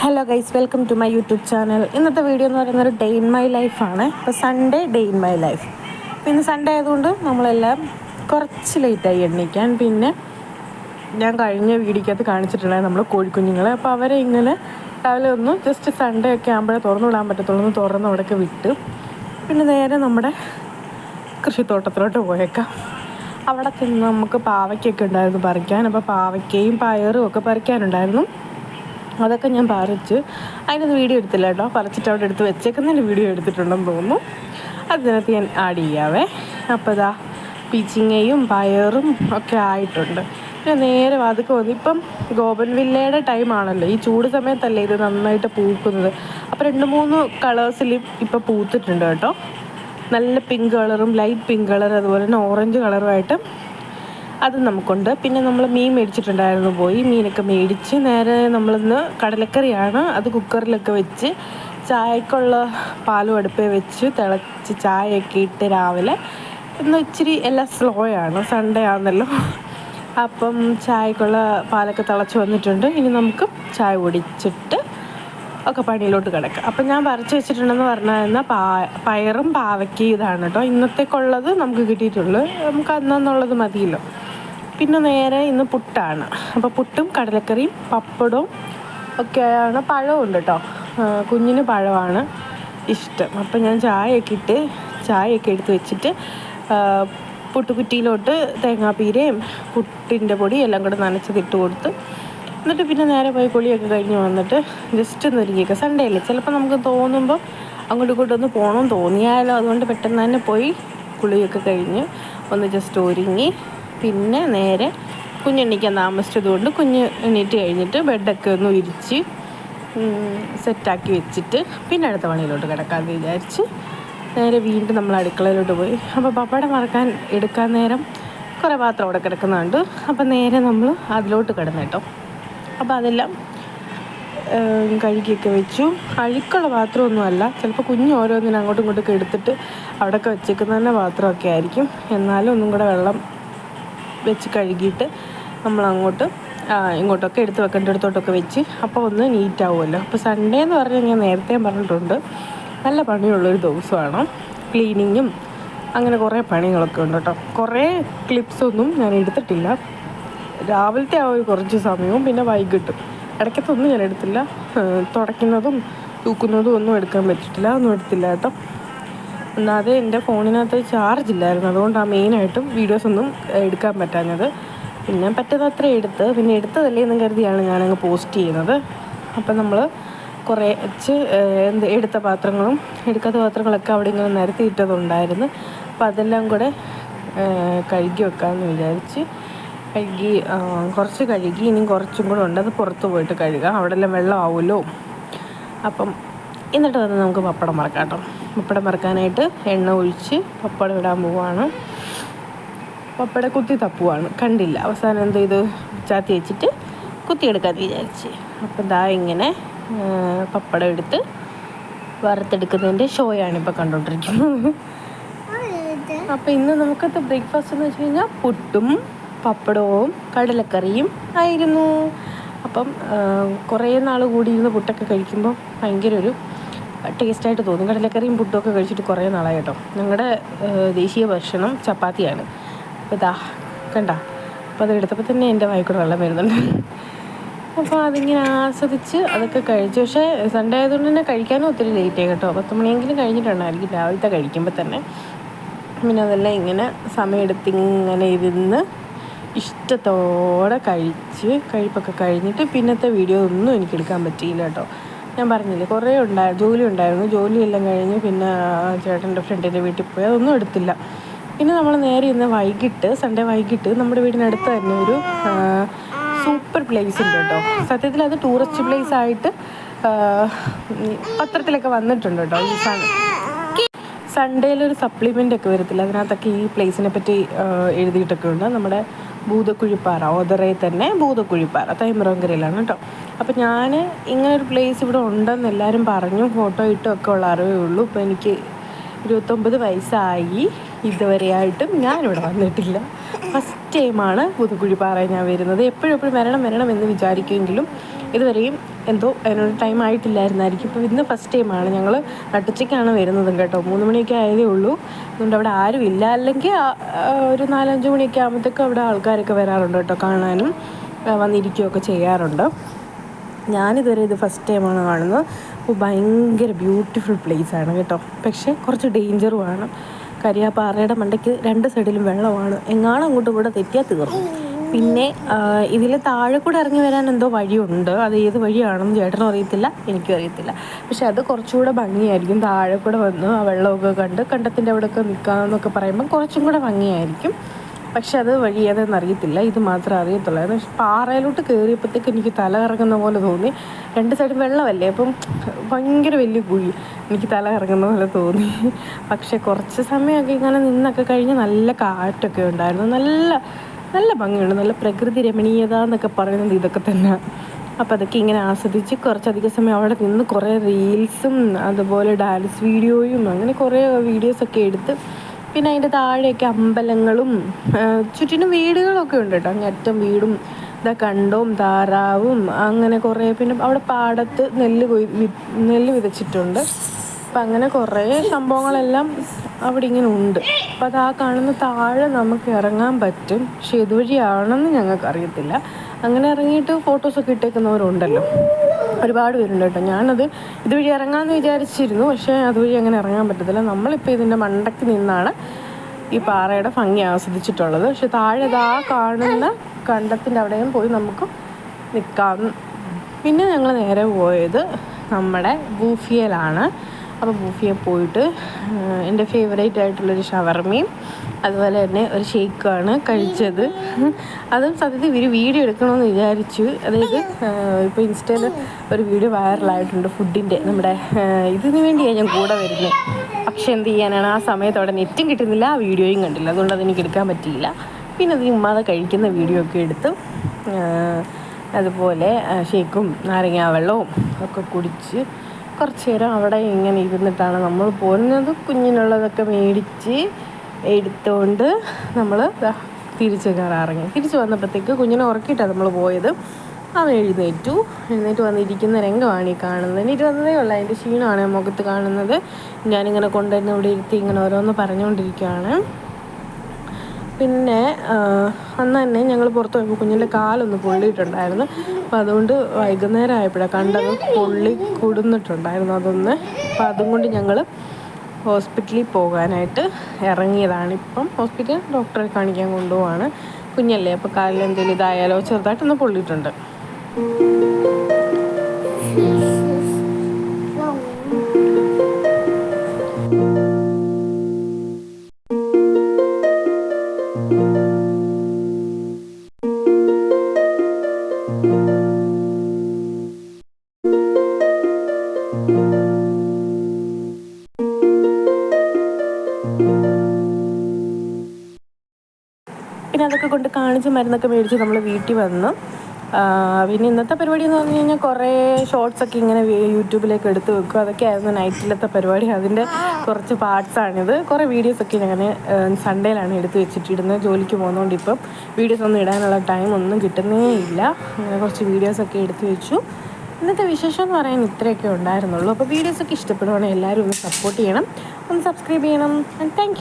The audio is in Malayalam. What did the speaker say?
Hello guys welcome to my YouTube channel ഇന്നത്തെ വീഡിയോ എന്ന് പറയുന്നത് ഡേ ഇൻ മൈ ലൈഫാണ് ഇപ്പോൾ Sunday day in my life പിന്നെ സൺഡേ ആയതുകൊണ്ട് നമ്മളെല്ലാം കുറച്ച് ലേറ്റായി എണ്ണിക്കാൻ. പിന്നെ ഞാൻ കഴിഞ്ഞ വീഡിയോക്കകത്ത് കാണിച്ചിട്ടുണ്ടായിരുന്നു നമ്മൾ കോഴിക്കുഞ്ഞുങ്ങളെ. അപ്പോൾ അവരെ ഇങ്ങനെ രാവിലെ ഒന്ന് ജസ്റ്റ് സൺഡേ ഒക്കെ ആകുമ്പോഴേ തുറന്നു വിടാൻ പറ്റത്തുള്ളൂ ഒന്ന് തുറന്ന് അവിടെയൊക്കെ വിട്ട്. പിന്നെ നേരെ നമ്മുടെ കൃഷിത്തോട്ടത്തിലോട്ട് പോയേക്കാം. അവിടെ ചെന്ന് നമുക്ക് പാവയ്ക്കൊക്കെ ഉണ്ടായിരുന്നു പറിക്കാൻ. അപ്പോൾ പാവയ്ക്കയും പയറും ഒക്കെ പറിക്കാനുണ്ടായിരുന്നു. അതൊക്കെ ഞാൻ പറിച്ച് അതിനൊന്നും വീഡിയോ എടുത്തില്ല കേട്ടോ. പറിച്ചിട്ട് അവിടെ എടുത്ത് വെച്ചേക്കുന്നതിന്റെ വീഡിയോ എടുത്തിട്ടുണ്ടെന്ന് തോന്നുന്നു. അതിനകത്ത് ഞാൻ ആഡ് ചെയ്യാവേ. അപ്പോൾ ഇതാ പീച്ചിങ്ങയും പയറും ഒക്കെ ആയിട്ടുണ്ട്. പിന്നെ നേരെ വാതുക്കെ വന്നു. ഇപ്പം ഗോപൻ വില്ലയുടെ ടൈമാണല്ലോ ഈ ചൂട് സമയത്തല്ലേ ഇത് നന്നായിട്ട് പൂക്കുന്നത്. അപ്പോൾ രണ്ട് മൂന്ന് കളേഴ്സിൽ ഇപ്പോൾ പൂത്തിട്ടുണ്ട് കേട്ടോ. നല്ല പിങ്ക് കളറും ലൈറ്റ് പിങ്ക് കളർ അതുപോലെ തന്നെ ഓറഞ്ച് കളറുമായിട്ട് അത് നമുക്കുണ്ട്. പിന്നെ നമ്മൾ മീൻ മേടിച്ചിട്ടുണ്ടായിരുന്നു പോയി. മീനൊക്കെ മേടിച്ച് നേരെ നമ്മളിന്ന് കടലക്കറിയാണ് അത് കുക്കറിലൊക്കെ വെച്ച് ചായക്കുള്ള പാലും അടുപ്പേ വെച്ച് തിളച്ച് ചായയൊക്കെ ഇട്ട് രാവിലെ. ഇന്ന് ഇച്ചിരി എല്ലാം സ്ലോ ആണ്. സൺഡേ ആണല്ലോ. അപ്പം ചായക്കുള്ള പാലൊക്കെ തിളച്ച് വന്നിട്ടുണ്ട്. ഇനി നമുക്ക് ചായ ഒടിച്ചിട്ട് ഒക്കെ പണിയിലോട്ട് കിടക്കാം. അപ്പം ഞാൻ വരച്ച് വെച്ചിട്ടുണ്ടെന്ന് പറഞ്ഞാൽ പാ പയറും പാവയ്ക്കും ഇതാണ് കേട്ടോ. ഇന്നത്തേക്കുള്ളത് നമുക്ക് കിട്ടിയിട്ടുള്ളൂ. നമുക്ക് അന്നെന്നുള്ളത് മതിയല്ലോ. പിന്നെ നേരെ ഇന്ന് പുട്ടാണ്. അപ്പോൾ പുട്ടും കടലക്കറിയും പപ്പടവും ഒക്കെയാണ് പഴവും ഉണ്ട് കേട്ടോ കുഞ്ഞിന് പഴമാണ് ഇഷ്ടം. അപ്പം ഞാൻ ചായയൊക്കെ ഇട്ട് ചായയൊക്കെ എടുത്ത് വെച്ചിട്ട് പുട്ടുകുറ്റിയിലോട്ട് തേങ്ങാപ്പീരയും പുട്ടിന്റെ പൊടി എല്ലാം കൂടെ നനച്ചതിട്ട് കൊടുത്ത് എന്നിട്ട് പിന്നെ നേരെ പോയി കുളിയൊക്കെ കഴിഞ്ഞ് വന്നിട്ട് ജസ്റ്റ് ഒന്ന് ഒരുങ്ങിയൊക്കെ. സൺഡേ അല്ലേ? ചിലപ്പോൾ നമുക്ക് തോന്നുമ്പോൾ അങ്ങോട്ടും ഇങ്ങോട്ടും ഒന്ന് പോകണമെന്ന് തോന്നിയാലോ. അതുകൊണ്ട് പെട്ടെന്ന് തന്നെ പോയി കുളിയൊക്കെ കഴിഞ്ഞ് ഒന്ന് ജസ്റ്റ് ഒരുങ്ങി പിന്നെ നേരെ കുഞ്ഞെണ്ണിക്കാൻ താമസിച്ചതുകൊണ്ട് കുഞ്ഞ് എണീറ്റ് കഴിഞ്ഞിട്ട് ബെഡൊക്കെ ഒന്ന് വിരിച്ച് സെറ്റാക്കി വെച്ചിട്ട് പിന്നെ അടുത്ത പണിയിലോട്ട് കിടക്കാമെന്ന് വിചാരിച്ച് നേരെ വീണ്ടും നമ്മൾ അടുക്കളയിലോട്ട് പോയി. അപ്പോൾ പപ്പയുടെ മറക്കാൻ എടുക്കാൻ നേരം കുറേ പാത്രം അവിടെ കിടക്കുന്നുണ്ട്. അപ്പോൾ നേരെ നമ്മൾ അതിലോട്ട് കിടന്നു കേട്ടോ. അപ്പോൾ അതെല്ലാം കഴുകിയൊക്കെ വെച്ചു. അഴുക്കുള്ള പാത്രമൊന്നുമല്ല ചിലപ്പോൾ കുഞ്ഞ് ഓരോന്നിനും അങ്ങോട്ടും ഇങ്ങോട്ടൊക്കെ എടുത്തിട്ട് അവിടെയൊക്കെ വെച്ചേക്കുന്ന തന്നെ പാത്രമൊക്കെ ആയിരിക്കും. എന്നാലും ഒന്നും കൂടെ വെള്ളം വെച്ച് കഴുകിയിട്ട് നമ്മൾ അങ്ങോട്ട് ഇങ്ങോട്ടൊക്കെ എടുത്ത് വെക്കേണ്ട അടുത്തോട്ടൊക്കെ വെച്ച്. അപ്പോൾ ഒന്ന് നീറ്റ് ആവുമല്ലോ. അപ്പോൾ സൺഡേ എന്ന് പറഞ്ഞാൽ ഞാൻ നേരത്തെ പറഞ്ഞിട്ടുണ്ട് നല്ല പണിയുള്ളൊരു ദിവസമാണ്. ക്ലീനിങ്ങും അങ്ങനെ കുറേ പണികളൊക്കെ ഉണ്ട് കേട്ടോ. കുറേ ക്ലിപ്സൊന്നും ഞാൻ എടുത്തിട്ടില്ല. രാവിലത്തെ ആ ഒരു കുറച്ച് സമയവും പിന്നെ വൈകിട്ടും. ഇടയ്ക്കത്തൊന്നും ഞാൻ എടുത്തില്ല. തുടയ്ക്കുന്നതും തൂക്കുന്നതും ഒന്നും എടുക്കാൻ പറ്റിയിട്ടില്ല. ഒന്നും എടുത്തില്ല കേട്ടോ. ഒന്നാതെ എന്റെ ഫോണിനകത്ത് ചാർജ് ഇല്ലായിരുന്നു. അതുകൊണ്ടാണ് മെയിനായിട്ടും വീഡിയോസ് ഒന്നും എടുക്കാൻ പറ്റാഞ്ഞത്. പിന്നെ പറ്റുന്നത്ര എടുത്ത് പിന്നെ എടുത്തതല്ലേ എന്ന് കരുതിയാണ് ഞാനങ്ങ് പോസ്റ്റ് ചെയ്യുന്നത്. അപ്പം നമ്മൾ കുറേ വെച്ച് എന്ത് എടുത്ത പാത്രങ്ങളും എടുക്കാത്ത പാത്രങ്ങളൊക്കെ അവിടെ ഇങ്ങനെ നിരത്തിയിട്ടതുണ്ടായിരുന്നു അപ്പം അതെല്ലാം കൂടെ കഴുകി വെക്കാമെന്ന് വിചാരിച്ച് കഴുകി കുറച്ച് കഴുകി ഇനിയും കുറച്ചും കൂടെ ഉണ്ട്. അത് പുറത്ത് പോയിട്ട് കഴുകാം. അവിടെ എല്ലാം വെള്ളം ആവുമല്ലോ. അപ്പം എന്നിട്ട് വന്ന് നമുക്ക് പപ്പടം മറക്കാം കേട്ടോ. പപ്പടം മറക്കാനായിട്ട് എണ്ണ ഒഴിച്ച് പപ്പടം ഇടാൻ പോവുകയാണ് പപ്പട കുത്തി തപ്പുവാണ്. കണ്ടില്ല. അവസാനം എന്ത് ചെയ്ത്? ചാത്തി വെച്ചിട്ട് കുത്തിയെടുക്കാമെന്ന് വിചാരിച്ച്. അപ്പം ദാ ഇങ്ങനെ പപ്പടം എടുത്ത് വറുത്തെടുക്കുന്നതിന്റെ ഷോയാണ് ഇപ്പോൾ കണ്ടുകൊണ്ടിരിക്കുന്നത്. അപ്പോൾ ഇന്ന് നമുക്കത്തെ ബ്രേക്ക്ഫാസ്റ്റ് എന്ന് വെച്ച് കഴിഞ്ഞാൽ പുട്ടും പപ്പടവും കടലക്കറിയും ആയിരുന്നു. അപ്പം കുറേ നാൾ കൂടിയിരുന്ന് പുട്ടൊക്കെ കഴിക്കുമ്പോൾ ഭയങ്കര ഒരു ടേസ്റ്റായിട്ട് തോന്നും. കടലക്കറിയും ഒക്കെ കഴിച്ചിട്ട് കുറേ നാളായി കേട്ടോ. ഞങ്ങളുടെ ദേശീയ ഭക്ഷണം ചപ്പാത്തിയാണ്. അപ്പോൾ ഇതാ കണ്ട. അപ്പോൾ അത് എടുത്തപ്പോൾ തന്നെ എന്റെ വായിക്കൂടെ വെള്ളം വരുന്നുണ്ട്. അപ്പോൾ അതിങ്ങനെ ആസ്വദിച്ച് അതൊക്കെ കഴിച്ചു. പക്ഷേ സൺഡേ ആയതുകൊണ്ട് തന്നെ കഴിക്കാനും ഒത്തിരി ലേറ്റ് ആയി കേട്ടോ. പത്ത് മണിയെങ്കിലും കഴിഞ്ഞിട്ടുണ്ടായിരിക്കും രാവിലത്തെ കഴിക്കുമ്പോൾ തന്നെ. പിന്നെ അതെല്ലാം ഇങ്ങനെ സമയമെടുത്ത് ഇങ്ങനെ ഇരുന്ന് ഇഷ്ടത്തോടെ കഴിച്ച് കഴിപ്പൊക്കെ കഴിഞ്ഞിട്ട് പിന്നത്തെ വീഡിയോ ഒന്നും എനിക്ക് എടുക്കാൻ പറ്റിയില്ല കേട്ടോ. ഞാൻ പറഞ്ഞില്ലേ കുറേ ഉണ്ടായി ജോലി ഉണ്ടായിരുന്നു. ജോലിയെല്ലാം കഴിഞ്ഞ് പിന്നെ ചേട്ടന്റെ ഫ്രണ്ടിന്റെ വീട്ടിൽ പോയി. അതൊന്നും എടുത്തില്ല. പിന്നെ നമ്മൾ നേരെ ഇന്ന് വൈകിട്ട് സൺഡേ വൈകിട്ട് നമ്മുടെ വീടിനടുത്ത് തന്നെ ഒരു സൂപ്പർ പ്ലേസ് ഉണ്ട് കേട്ടോ. സത്യത്തിൽ അത് ടൂറിസ്റ്റ് പ്ലേസ് ആയിട്ട് പത്രത്തിലൊക്കെ വന്നിട്ടുണ്ട് കേട്ടോ ഈ സൺഡേയിൽ ഒരു സപ്ലിമെന്റ് ഒക്കെ വരത്തില്ല. അതിനകത്തൊക്കെ ഈ പ്ലേസിനെ പറ്റി എഴുതിയിട്ടൊക്കെ ഉണ്ട്. നമ്മുടെ ഭൂതക്കുഴിപ്പാറ ഓതറയിൽ തന്നെ ഭൂതക്കുഴിപ്പാറ തൈമറങ്കരയിലാണ് കേട്ടോ. അപ്പോൾ ഞാൻ ഇങ്ങനൊരു പ്ലേസ് ഇവിടെ ഉണ്ടെന്ന് എല്ലാവരും പറഞ്ഞു. ഫോട്ടോ ഇട്ടും ഒക്കെ ഉള്ള അറിവേ ഉള്ളൂ. ഇപ്പോൾ എനിക്ക് ഇരുപത്തൊമ്പത് വയസ്സായി. ഇതുവരെയായിട്ടും ഞാനിവിടെ വന്നിട്ടില്ല. ഫസ്റ്റ് ടൈമാണ് പുതുക്കുഴിപ്പാറ ഞാൻ വരുന്നത്. എപ്പോഴും എപ്പോഴും വരണം വരണം എന്ന് വിചാരിക്കുമെങ്കിലും ഇതുവരെയും എന്തോ അതിനൊരു ടൈം ആയിട്ടില്ലായിരുന്നായിരിക്കും. ഇപ്പോൾ ഇന്ന് ഫസ്റ്റ് ടൈമാണ് ഞങ്ങൾ നട്ടുച്ചയ്ക്കാണ് വരുന്നതും കേട്ടോ. മൂന്ന് മണിയൊക്കെ ആയതേ ഉള്ളൂ. അതുകൊണ്ട് അവിടെ ആരും ഇല്ല. അല്ലെങ്കിൽ ഒരു നാലഞ്ച് മണിയൊക്കെ ആകുമ്പോഴത്തേക്കും അവിടെ ആൾക്കാരൊക്കെ വരാറുണ്ട് കേട്ടോ കാണാനും. വന്നിരിക്കുകയൊക്കെ ചെയ്യാറുണ്ട്. ഞാനിതുവരെ ഇത് ഫസ്റ്റ് ടൈമാണ് കാണുന്നത്. അപ്പോൾ ഭയങ്കര ബ്യൂട്ടിഫുൾ പ്ലേസ് ആണ് കേട്ടോ. പക്ഷേ കുറച്ച് ഡേഞ്ചറുമാണ് കരിയാപ്പാറയുടെ മണ്ടയ്ക്ക് രണ്ട് സൈഡിലും വെള്ളമാണ്. എങ്ങാനും അങ്ങോട്ടും കൂടെ തെറ്റിയാൽ തീർന്നു. പിന്നെ ഇതിൽ താഴെ കൂടെ ഇറങ്ങി വരാൻ എന്തോ വഴിയുണ്ട്. അത് ഏത് വഴിയാണെന്ന് ചേട്ടനും അറിയത്തില്ല എനിക്കും അറിയത്തില്ല. പക്ഷെ അത് കുറച്ചുകൂടെ ഭംഗിയായിരിക്കും. താഴെ കൂടെ വന്ന് ആ വെള്ളമൊക്കെ കണ്ട് കണ്ടത്തിന്റെ അവിടെയൊക്കെ നിൽക്കാമെന്നൊക്കെ പറയുമ്പം കുറച്ചും കൂടെ ഭംഗിയായിരിക്കും. പക്ഷെ അത് വഴി ഏതെന്ന് അറിയത്തില്ല. ഇത് മാത്രമേ അറിയത്തുള്ളൂ. പക്ഷെ പാറയിലോട്ട് കയറിയപ്പോഴത്തേക്ക് എനിക്ക് തല കറങ്ങുന്ന പോലെ തോന്നി. രണ്ട് സൈഡും വെള്ളമല്ലേ? അപ്പം ഭയങ്കര വലിയ കുഴി. എനിക്ക് തല കറങ്ങുന്ന പോലെ തോന്നി. പക്ഷെ കുറച്ച് സമയമൊക്കെ ഇങ്ങനെ നിന്നൊക്കെ കഴിഞ്ഞ് നല്ല കാറ്റൊക്കെ ഉണ്ടായിരുന്നു. നല്ല നല്ല ഭംഗിയുണ്ട്. നല്ല പ്രകൃതി രമണീയത എന്നൊക്കെ പറയുന്നത് ഇതൊക്കെ തന്നെ. അപ്പം അതൊക്കെ ഇങ്ങനെ ആസ്വദിച്ച് കുറച്ചധികം സമയം അവിടെ നിന്ന് കുറേ റീൽസും അതുപോലെ ഡാൻസ് വീഡിയോയും അങ്ങനെ കുറേ വീഡിയോസൊക്കെ എടുത്ത് പിന്നെ അതിന്റെ താഴെയൊക്കെ അമ്പലങ്ങളും ചുറ്റിനും വീടുകളൊക്കെ ഉണ്ട് കേട്ടോ. അങ്ങറ്റം വീടും ഇതാ കണ്ടവും താറാവും അങ്ങനെ കുറേ. പിന്നെ അവിടെ പാടത്ത് നെല്ല് കൊയ് നെല്ല് വിതച്ചിട്ടുണ്ട്. അപ്പം അങ്ങനെ കുറേ സംഭവങ്ങളെല്ലാം അവിടെ ഇങ്ങനെ ഉണ്ട് അപ്പം അത് ആ കാണുന്ന താഴെ നമുക്ക് ഇറങ്ങാൻ പറ്റും. പക്ഷെ ഇതുവഴിയാണെന്ന് ഞങ്ങൾക്ക് അറിയത്തില്ല അങ്ങനെ ഇറങ്ങിയിട്ട് ഫോട്ടോസൊക്കെ ഇട്ടേക്കുന്നവരുണ്ടല്ലോ. ഒരുപാട് പേരുണ്ട് കേട്ടോ. ഞാനത് ഇതുവഴി ഇറങ്ങാമെന്ന് വിചാരിച്ചിരുന്നു. പക്ഷേ അതുവഴി അങ്ങനെ ഇറങ്ങാൻ പറ്റത്തില്ല. നമ്മളിപ്പോൾ ഇതിന്റെ മണ്ടയ്ക്ക് നിന്നാണ് ഈ പാറയുടെ ഭംഗി ആസ്വദിച്ചിട്ടുള്ളത്. പക്ഷെ താഴെ ആ കാണുന്ന കണ്ടത്തിന്റെ അവിടെയും പോയി നമുക്ക് നിൽക്കാം. പിന്നെ ഞങ്ങൾ നേരെ പോയത് നമ്മുടെ ബൂഫിയലാണ് അപ്പോൾ ബൂഫിയെ പോയിട്ട് എന്റെ ഫേവറേറ്റ് ആയിട്ടുള്ളൊരു ഷവർമയും അതുപോലെ തന്നെ ഒരു ഷേക്കാണ് കഴിച്ചത്. അതും സത്യത്തിൽ ഇവർ വീഡിയോ എടുക്കണമെന്ന് വിചാരിച്ചു. അതായത് ഇപ്പോൾ ഇൻസ്റ്റയിൽ ഒരു വീഡിയോ വൈറലായിട്ടുണ്ട് ഫുഡിന്റെ നമ്മുടെ ഇതിന് വേണ്ടിയാണ് ഞാൻ കൂടെ വരുന്നത്. പക്ഷെ എന്ത് ചെയ്യാനാണ്? ആ സമയത്ത് അവിടെ നെറ്റും കിട്ടുന്നില്ല ആ വീഡിയോയും കണ്ടില്ല. അതുകൊണ്ട് അതെനിക്ക് എടുക്കാൻ പറ്റിയില്ല. പിന്നെ അത് ഉമ്മാതെ കഴിക്കുന്ന വീഡിയോ ഒക്കെ എടുത്തു അതുപോലെ ഷേക്കും നാരങ്ങാവെള്ളവും ഒക്കെ കുടിച്ച് കുറച്ച് നേരം അവിടെ ഇങ്ങനെ ഇരുന്നിട്ടാണ് നമ്മൾ പോരുന്നത് കുഞ്ഞിനുള്ളതൊക്കെ മേടിച്ച് എടുത്തുകൊണ്ട് നമ്മൾ തിരിച്ച് കയറാറങ്ങി. തിരിച്ച് വന്നപ്പോഴത്തേക്ക് കുഞ്ഞിനെ ഉറക്കിയിട്ടാണ് നമ്മൾ പോയത്. അവൻ എഴുന്നേറ്റു. എഴുന്നേറ്റ് വന്നിരിക്കുന്ന രംഗമാണ് ഈ കാണുന്നത്. എനിക്ക് വന്നതേ ഉള്ളൂ. അതിന്റെ ക്ഷീണമാണ് മുഖത്ത് കാണുന്നത്. ഞാനിങ്ങനെ കൊണ്ടുവരുന്ന ഇവിടെ ഇരുത്തി ഇങ്ങനെ ഓരോന്ന് പറഞ്ഞുകൊണ്ടിരിക്കുകയാണ്. പിന്നെ അന്ന് തന്നെ ഞങ്ങൾ പുറത്ത് പോയപ്പോൾ കുഞ്ഞിന്റെ കാലൊന്ന് പൊള്ളിയിട്ടുണ്ടായിരുന്നു. അപ്പോൾ അതുകൊണ്ട് വൈകുന്നേരം ആയപ്പോഴാണ് കണ്ടത് പൊള്ളി കുടുന്നിട്ടുണ്ടായിരുന്നു അതൊന്ന്. അപ്പോൾ അതും കൊണ്ട് ഞങ്ങൾ ഹോസ്പിറ്റലിൽ പോകാനായിട്ട് ഇറങ്ങിയതാണ്. ഇപ്പം ഹോസ്പിറ്റലിൽ ഡോക്ടറെ കാണിക്കാൻ കൊണ്ടുപോവാണ് കുഞ്ഞല്ലേ. അപ്പോൾ കാലിൽ എന്തെങ്കിലും ഇതായാലോ? ചെറുതായിട്ടൊന്ന് പൊള്ളിയിട്ടുണ്ട്. പിന്നെ അതൊക്കെ കൊണ്ട് കാണിച്ച് മരുന്നൊക്കെ മേടിച്ച് നമ്മൾ വീട്ടിൽ വന്ന്. പിന്നെ ഇന്നത്തെ പരിപാടി എന്ന് പറഞ്ഞു കഴിഞ്ഞാൽ കുറേ ഷോർട്സൊക്കെ ഇങ്ങനെ യൂട്യൂബിലേക്ക് എടുത്ത് വെക്കും. അതൊക്കെയായിരുന്നു നൈറ്റിലത്തെ പരിപാടി. അതിന്റെ കുറച്ച് പാർട്സാണിത് കുറേ വീഡിയോസൊക്കെ ഞാൻ സൺഡേയിലാണ് എടുത്ത് വെച്ചിട്ടിരുന്നത് ജോലിക്ക് പോകുന്നതുകൊണ്ട് ഇപ്പം വീഡിയോസ് ഒന്നും ഇടാനുള്ള ടൈം ഒന്നും കിട്ടുന്നേ ഇല്ല. അങ്ങനെ കുറച്ച് വീഡിയോസൊക്കെ എടുത്ത് വെച്ചു. ഇന്നത്തെ വിശേഷം എന്ന് പറയാൻ ഇത്രയൊക്കെ ഉണ്ടായിരുന്നുള്ളൂ. അപ്പോൾ വീഡിയോസൊക്കെ ഇഷ്ടപ്പെടുവാണെങ്കിൽ എല്ലാവരും ഒന്ന് സപ്പോർട്ട് ചെയ്യണം. ഒന്ന് സബ്സ്ക്രൈബ് ചെയ്യണം. And thank